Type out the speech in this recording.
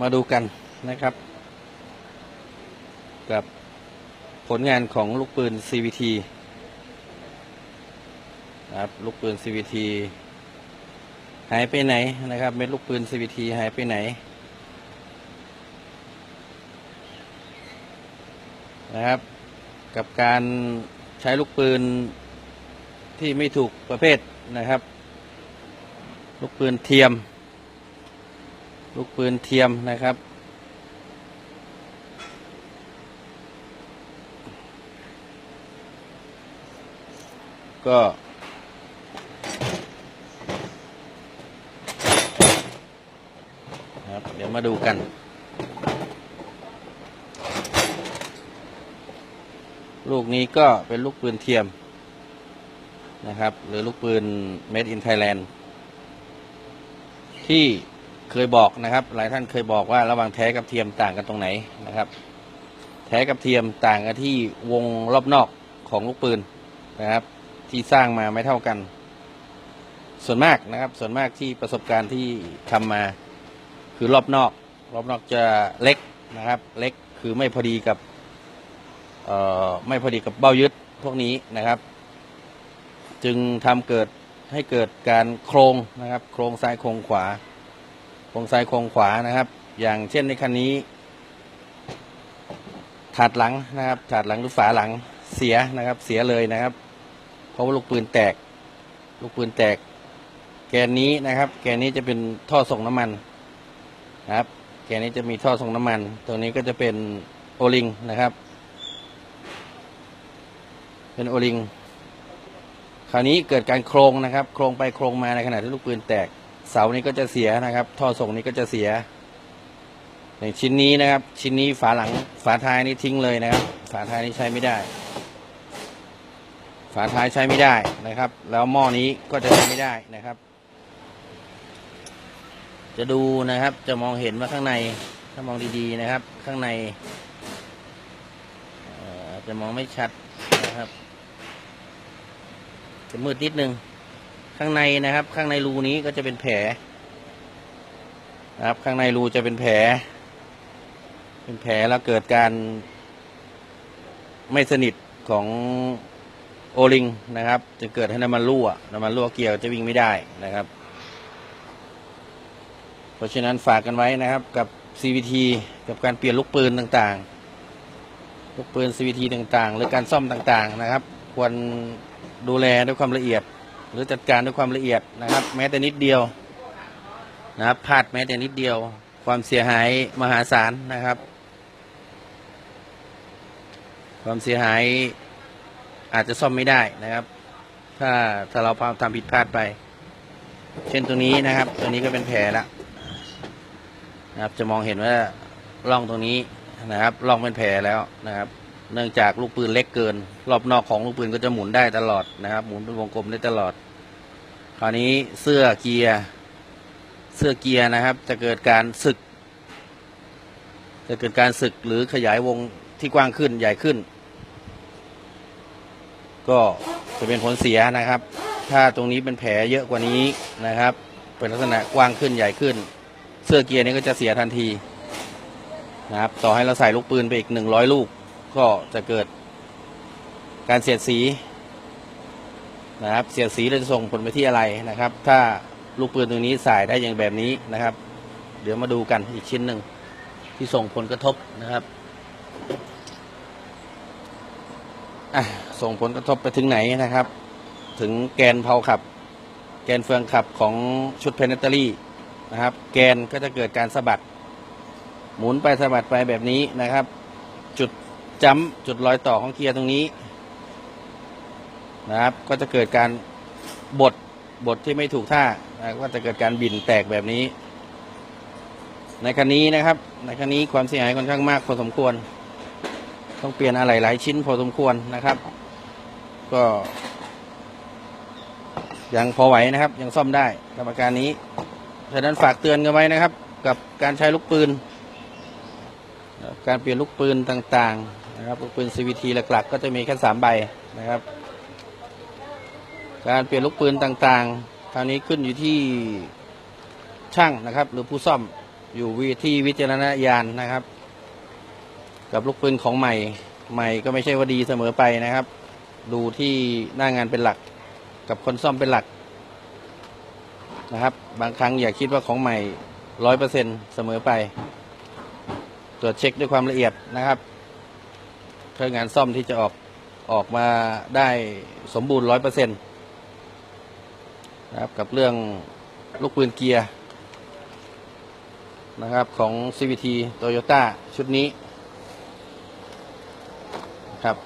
มาดูกันนะครับ กับผลงานของลูกปืน CVT นะครับลูกปืน CVT หายไปไหนนะครับเม็ดลูกปืน CVT หายไปไหนนะครับ กับการใช้ลูกปืนที่ไม่ถูกประเภทนะครับ ลูกปืนเทียม ลูกปืนเทียมนะครับ ก็ ครับ เดี๋ยวมาดูกันลูกนี้ก็เป็นลูกปืนเทียมนะครับ หรือลูกปืน made in Thailand ที่ เคยบอกนะครับ หลายท่านเคยบอกว่าระหว่างแท้กับเทียมต่างกันตรงไหนนะครับ แท้กับเทียมต่างกันที่วงรอบนอกของลูกปืนนะครับ ที่สร้างมาไม่เท่ากัน ส่วนมากนะครับ ส่วนมากที่ประสบการณ์ที่ทำมาคือรอบนอก รอบนอกจะเล็กนะครับ เล็กคือไม่พอดีกับเอ่อไม่พอดีกับเบ้ายึดพวกนี้นะครับ จึงทำเกิดให้เกิดการโครงนะครับ โครงซ้ายโครงขวา งซ้ายโคงขวานะครับ อย่างเช่นในคันนี้ ถาดหลังนะครับ ถาดหลังหรือฝาหลังเสียนะครับ เสียเลยนะครับ เพราะว่าลูกปืนแตก ลูกปืนแตก แกนนี้นะครับ แกนนี้จะเป็นท่อส่งน้ำมันนะครับ แกนนี้จะมีท่อส่งน้ำมัน ตรงนี้ก็จะเป็นโอลิงนะครับ เป็นโอลิงคราวนี้เกิดการโครงนะครับ โครงไปโครงมาในขณะที่ลูกปืนแตก เสานี้ก็จะเสียนะครับ ท่อส่งนี้ก็จะเสียอย่างชิ้นนี้นะครับ ชิ้นนี้ฝาหลังฝาท้ายนี่ทิ้งเลยนะครับ ฝาท้ายนี่ใช้ไม่ได้ ฝาท้ายใช้ไม่ได้นะครับ แล้วหม้อนี้ก็จะใช้ไม่ได้นะครับ จะดูนะครับจะมองเห็นว่าข้างในถ้ามองดีๆนะครับ ข้างในจะมองไม่ชัดนะครับ จะมืดนิดนึง ข้างในนะครับ ข้างในรูนี้ก็จะเป็นแผลนะครับ ข้างในรูจะเป็นแผล เป็นแผลแล้วเกิดการไม่สนิทของโอลิงนะครับ จะเกิดให้น้ำมันรั่วน้ำมันรั่วเกียร์จะวิ่งไม่ได้นะครับ เพราะฉะนั้นฝากกันไว้นะครับกับ CVT กับการเปลี่ยนลูกปืนต่างๆ ลูกปืน CVT ต่างๆ หรือการซ่อมต่างๆนะครับ ควรดูแลด้วยความละเอียด รือจัดการด้วยความละเอียดนะครับ แม้แต่นิดเดียวนะครับพลาดแม้แต่นิดเดียว ความเสียหายมหาศาลนะครับ ความเสียหายอาจจะซ่อมไม่ได้นะครับ ถ้าถ้าเราทำผิดพลาดไป เช่นตัวนี้นะครับ ตัวนี้ก็เป็นแผลแล้วนะครับ จะมองเห็นว่าร่องตรงนี้นะครับร่องเป็นแผลแล้วนะครับ เนื่องจากลูกปืนเล็กเกิน รอบนอกของลูกปืนก็จะหมุนได้ตลอดนะครับ หมุนเป็นวงกลมได้ตลอด คราวนี้เสื้อเกียร์ เสื้อเกียร์นะครับ จะเกิดการสึก จะเกิดการสึกหรือขยายวงที่กว้างขึ้นใหญ่ขึ้น ก็จะเป็นผลเสียนะครับ ถ้าตรงนี้เป็นแผลเยอะกว่านี้นะครับ เป็นลักษณะกว้างขึ้นใหญ่ขึ้น เสื้อเกียร์นี้ก็จะเสียทันทีนะครับ ต่อให้เราใส่ลูกปืนไปอีกหนึ่งร้อยลูก ก็จะเกิดการเสียดสี นะครับ เสียดสีเราจะส่งผลไปที่อะไรนะครับ ถ้าลูกปืนตรงนี้ใส่ได้อย่างแบบนี้นะครับ เดี๋ยวมาดูกันอีกชิ้นหนึ่งที่ส่งผลกระทบนะครับส่งผลกระทบไปถึงไหนนะครับ ถึงแกนเผาขับ แกนเฟืองขับของชุดเพนเนตอรี่นะครับ แกนก็จะเกิดการสะบัด หมุนไปสะบัดไปแบบนี้นะครับ จุดจ้ำจุดรอยต่อของเกียร์ตรงนี้ นะครับ ก็จะเกิดการบดบดที่ไม่ถูกท่านะก็จะเกิดการบินแตกแบบนี้ ในคันนี้นะครับ ในคันนี้ความเสียหายค่อนข้างมากพอสมควร ต้องเปลี่ยนอะไรหลายชิ้นพอสมควรนะครับ ก็ยังพอไหวนะครับ ยังซ่อมได้กับอาการนี้ฉะนั้นฝากเตือนกันไว้นะครับ กับการใช้ลูกปืน การเปลี่ยนลูกปืนต่างๆนะครับลูกปืน CVT หลักๆ ก็จะมีแค่สามใบนะครับ การเปลี่ยนลูกปืนต่างๆคราวนี้ขึ้นอยู่ที่ช่างนะครับ หรือผู้ซ่อมอยู่วิที่วิจารณญาณนะครับ กับลูกปืนของใหม่ ใหม่ก็ไม่ใช่ว่าดีเสมอไปนะครับ ดูที่หน้างานเป็นหลัก กับคนซ่อมเป็นหลักนะครับ บางครั้งอย่าคิดว่าของใหม่ร้อยเปอร์เซ็นเสมอไป ตรวจเช็คด้วยความละเอียดนะครับเพื่องานซ่อมที่จะออกออกมาได้สมบูรณ์ร้อยเปอร์เซ็นต์ นะครับกับเรื่องลูกปืนเกียร์นะครับของ CVT Toyota ชุดนี้ครับ